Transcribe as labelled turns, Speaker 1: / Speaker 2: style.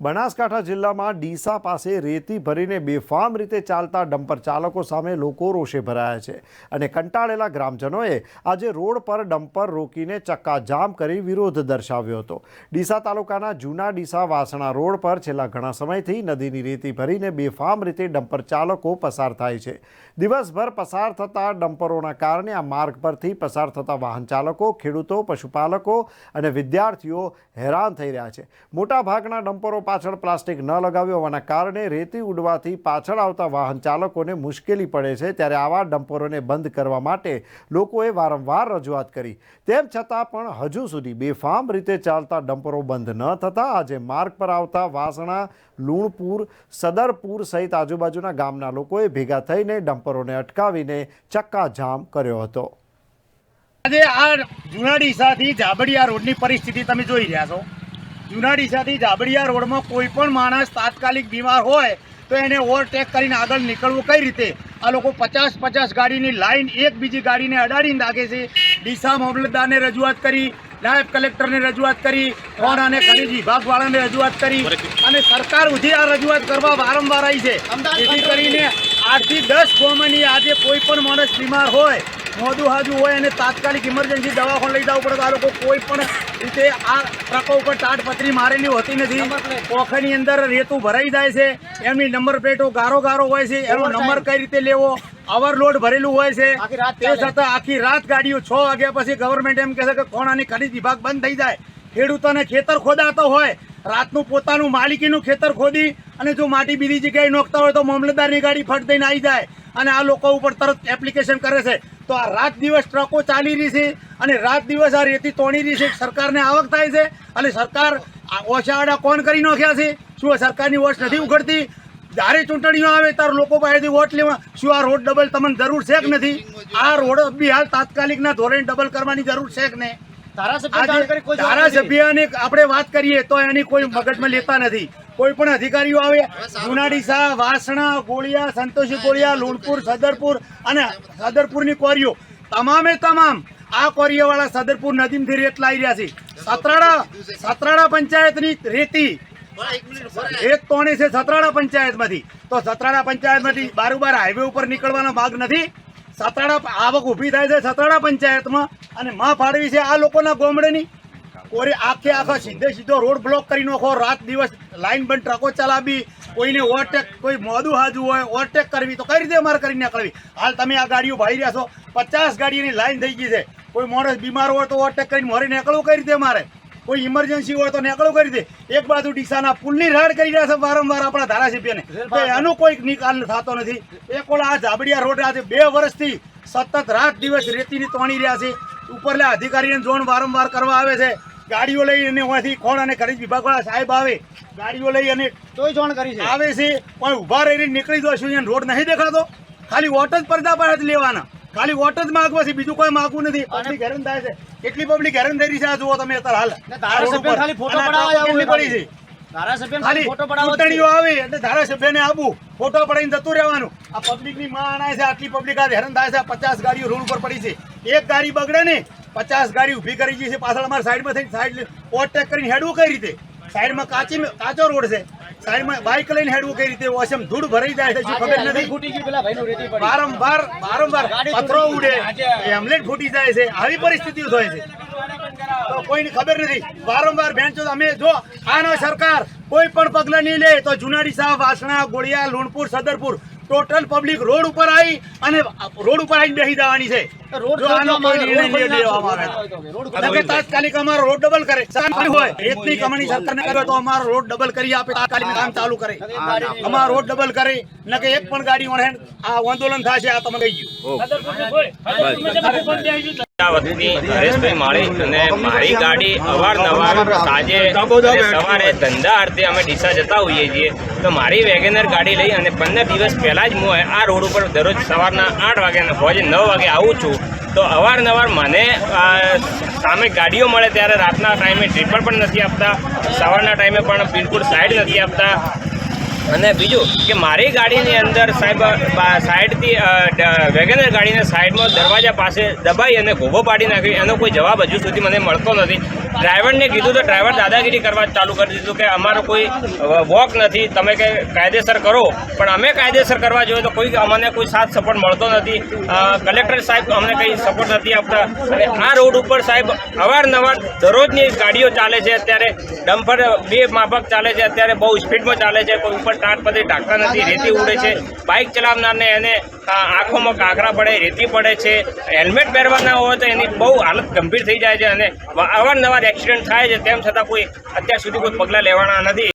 Speaker 1: બનાસકાંઠા જિલ્લામાં ડીસા પાસે રેતી ભરીને બેફામ રીતે ચાલતા ડમ્પર ચાલકો સામે લોકો રોષે ભરાયા છે અને કંટાળેલા ગ્રામજનોએ આજે રોડ પર ડમ્પર રોકીને ચક્કાજામ કરી વિરોધ દર્શાવ્યો હતો. ડીસા તાલુકાના જૂના ડીસા વાસણા રોડ પર છેલ્લા ઘણા સમયથી નદીની રેતી ભરીને બેફામ રીતે ડમ્પર ચાલકો પસાર થાય છે. દિવસભર પસાર થતા ડમ્પરોના કારણે આ માર્ગ પરથી પસાર થતા વાહન ચાલકો, ખેડૂતો, પશુપાલકો અને વિદ્યાર્થીઓ હેરાન થઈ રહ્યા છે. મોટાભાગના ડમ્પરો પાછળ પ્લાસ્ટિક ન લગાવ્યું હોવાના કારણે રેતી ઉડવાથી પાછળ આવતા વાહન ચાલકોને મુશ્કેલી પડે છે ત્યારે આવા ડમ્પરોને બંધ કરવા માટે લોકોએ વારંવાર રજૂઆત કરી. તેમ છતાં પણ હજુ સુધી બેફામ રીતે ચાલતા ડમ્પરો બંધ ન થતાં આજે માર્ગ પર આવતા વાસણા, લુણપુર, સદરપુર સહિત આજુબાજુના ગામના લોકોએ ભેગા થઈને ડમ્પરોને અટકાવીને ચક્કાજામ કર્યો હતો.
Speaker 2: આજે આ જુનાડી ડીસાથી જાબડિયા રોડની પરિસ્થિતિ તમે જોઈ રહ્યા છો. જૂના ડીસાથી જાબડિયા રોડમાં કોઈ પણ માણસ તાત્કાલિક બીમાર હોય તો એને ઓવરટેક કરીને આગળ નીકળવું કઈ રીતે? આ લોકો પચાસ પચાસ ગાડીની લાઈન એક બીજી ગાડીને અડાડીને નાખે છે. ડીસા મામલતદારને રજૂઆત કરી, નાયબ કલેક્ટરને રજૂઆત કરી અને ખનીજ વિભાગવાળાને રજૂઆત કરી અને સરકાર સુધી આ રજૂઆત કરવા વારંવાર આવી છે. જેથી કરીને આઠથી દસ ગોમની આજે કોઈ પણ માણસ બીમાર હોય મોદું હાજુ હોય અને તાત્કાલિક ઇમરજન્સી દવાખાને લઈ જવું પડે તો આ લોકો કોઈ પણ રીતે આ ટ્રકો ઉપર તાટપત્રી મારેલી હોતી નથી. પોખરની અંદર રેતું ભરાઈ જાય છે એમની નંબર પ્લેટો ગારો ગારો હોય છે એનો નંબર કઈ રીતે લેવો ઓવરલોડ ભરેલું હોય છે. તે છતાં આખી રાત ગાડીઓ છ વાગ્યા પછી ગવર્મેન્ટ એમ કહે છે કે કોણાની ખનીજ વિભાગ બંધ થઈ જાય. ખેડૂતોને ખેતર ખોદાતો હોય રાતનું પોતાનું માલિકીનું ખેતર ખોદી અને જો માટી બીજી જગ્યાએ નોખતા હોય તો મામલતદારની ગાડી ફટ દઈને આવી જાય અને આ લોકો ઉપર તરત એપ્લિકેશન કરે છે. તો આ રાત દિવસ ટ્રકો ચાલી રહી છે અને રાત દિવસ આ રેતી તોડી રહી છે. સરકારને આવક થાય છે અને સરકાર ઓછાવાડા કોણ કરી નાખ્યા છે? શું સરકારની વોટ નથી ઉઘડતી? જ્યારે ચૂંટણીઓ આવે ત્યારે લોકો પાસેથી વોટ લેવા. શું આ રોડ ડબલ તમને જરૂર છે કે નથી? આ રોડ બી હાલ તાત્કાલિકના ધોરણે ડબલ કરવાની જરૂર છે કે નહીં? ધારાસભ્યને આપણે વાત કરીએ તો એની કોઈ મગજમાં લેતા નથી. કોઈ પણ અધિકારીઓ આવે ઉનાડીસા વાસણા, ગોળિયા, સંતોષી ગોળિયા, લુણપુર, સદરપુર અને સદરપુરની કોરીઓ તમામે તમામ આ કોરીઓવાળા સદરપુર નદીમથી રેત લાવી રહ્યા છે. સતરાડા સતરાડા પંચાયતની રેતી એક તોણી છે સતરાડા પંચાયતમાંથી. તો સતરાડા પંચાયતમાંથી બારોબાર હાઈવે ઉપર નીકળવાનો ભાગ નથી. સતરાડા આવક ઊભી થાય છે સતરાડા પંચાયતમાં. અને માં ફાળવી છે આ લોકોના ગોમડેની? કોરે આખે આખા સીધે સીધો રોડ બ્લોક કરી નાખો રાત દિવસ લાઈન બંધ ટ્રકો ચલાવી કોઈને ઓવરટેક કોઈ મોદું હાજુ હોય ઓવરટેક કરવી તો કઈ રીતે અમારે કરી નીકળવી? હાલ તમે આ ગાડીઓ ભાઈ રહ્યા છો પચાસ ગાડીની લાઈન થઈ ગઈ છે. કોઈ માણસ બીમાર હોય તો ઓવરટેક કરીને મોરે નીકળવું કઈ રીતે મારે કોઈ ઇમરજન્સી હોય તો નીકળવું કરી દે એક બાજુ ડીસાના પુલની રાડ કરી રહ્યા છે વારંવાર આપણા ધારાસભ્યને. તો એનો કોઈ નિકાલ થતો નથી. એક ઓલા આ જાબડિયા રોડ આજે બે વર્ષથી સતત રાત દિવસ રેતીની તોણી રહ્યા છે. ઉપરલા અધિકારીને જોણ વારંવાર કરવા આવે છે. ગાડીઓ લઈ અને અહીંયાથી ખોણ અને ખરીદ વિભાગવાળા સાહેબ આવે. ગાડીઓ લઈ અને
Speaker 3: તોય જોણ કરી છે.
Speaker 2: આવે છે પણ ઊભા રહીને નીકળી જશું અહીંયા રોડ નહીં દેખાતો. ખાલી વોટ જ પડદા પર લેવાના. ખાલી વોટ જ માગવા છે બીજું કોઈ માગવું નથી. પબ્લિક હેરાન થાય છે. કેટલી પબ્લિક હેરાન થઈ રહી છે આ જુઓ તમે અત્યારે હાલ.
Speaker 3: ધારાસભ્ય ખાલી ફોટો પડાવવા
Speaker 2: પડી છે?
Speaker 3: ધારાસભ્ય ફોટો પડાવવો
Speaker 2: ચૂંટણીઓ આવે એટલે ધારાસભ્યને આવવું ફોટો પડાઈને જતું રહેવાનું. આ પબ્લિકની માં છે આટલી પબ્લિક આ હેરાન થાય છે પચાસ ગાડીઓ રોડ ઉપર પડી છે. એક ગાડી બગડે ને પચાસ ગાડી ઊભી કરી ગઈ છે પાછળ અમારે સાઈડમાં થઈને સાઈડ ઓવરટેક કરીને હેડવું કઈ રીતે? સાઈડમાં કાચી કાચો રોડ છે. સાઈડમાં બાઇક લઈને હેડવું કઈ રીતે? ઓસમ ધૂળ ભરાઈ જાય છે ખબર નથી. વારંવાર વારંવાર પથરો ઉડે હેમલેટ ફૂટી જાય છે આવી પરિસ્થિતિઓ થાય છે. તો કોઈને ખબર નથી. વારંવાર બેન્ચો અમે જો આનો સરકાર કોઈ પણ પગલાં નહીં લે તો જુનાડી સાહેબ Vasna Goliya Lunpur Sadarpur total public road ઉપર આવી અને રોડ ઉપર આવીને બેસી દેવાની છે. તાત્કાલિક અમારો રોડ ડબલ કરે. શાંતિ હોય. રેતની કમાણી સરકારને કરે તો અમારો રોડ ડબલ કરી આપે તાત્કાલિક કામ ચાલુ કરે. અમારો રોડ ડબલ કરે. ન કે એક પણ ગાડી વણે આ આંદોલન થાય છે આ તમે કહી ગયું
Speaker 4: આ હરેશભાઈ માળી અને મારી ગાડી અવારનવાર સાંજે સવારે ધંધા અર્થે અમે ડીસા જતા હોઈએ છીએ. તો મારી વેગેનર ગાડી લઈ અને પંદર દિવસ પહેલાં જ હું આ રોડ ઉપર દરરોજ સવારના આઠ વાગે અને ફોજે નવ વાગે આવું છું. તો અવારનવાર મને સામે ગાડીઓ મળે ત્યારે રાતના ટાઈમે ટ્રીપલ પણ નથી આપતા, સવારના ટાઈમે પણ બિલકુલ સાઈડ નથી આપતા. અને બીજું કે મારી ગાડીની અંદર સાહેબ સાઈડથી વેગેનર ગાડીને સાઈડમાં દરવાજા પાસે દબાઈ અને ગોભો પાડી નાખ્યો એનો કોઈ જવાબ હજુ સુધી મને મળતો નથી. ડ્રાઈવરને કીધું તો ડ્રાઈવર દાદાગીરી કરવા ચાલુ કરી દીધું કે અમારો કોઈ વોક નથી. તમે કે કાયદેસર કરો. પણ અમે કાયદેસર કરવા જોઈએ તો કોઈ, અમને કોઈ સાથ સપોર્ટ મળતો નથી. કલેક્ટર સાહેબ અમને કંઈ સપોર્ટ નથી આપતા. અને આ રોડ ઉપર સાહેબ અવારનવાર દરરોજની ગાડીઓ ચાલે છે. અત્યારે ડમ્પર બે માફક ચાલે છે. અત્યારે બહુ સ્પીડમાં ચાલે છે. કોઈ ઉપર તાટપત્રી ઢાંકતા નથી, રેતી ઉડે છે, બાઇક ચલાવનારને એને આંખોમાં કાંકરા પડે, રેતી પડે છે, હેલ્મેટ પહેરવા ના હોય તો એની બહુ હાલત ગંભીર થઈ જાય છે અને અવારનવાર એક્સિડન્ટ થાય છે, તેમ છતાં કોઈ અત્યાર સુધી કોઈ પગલાં લેવાના નથી.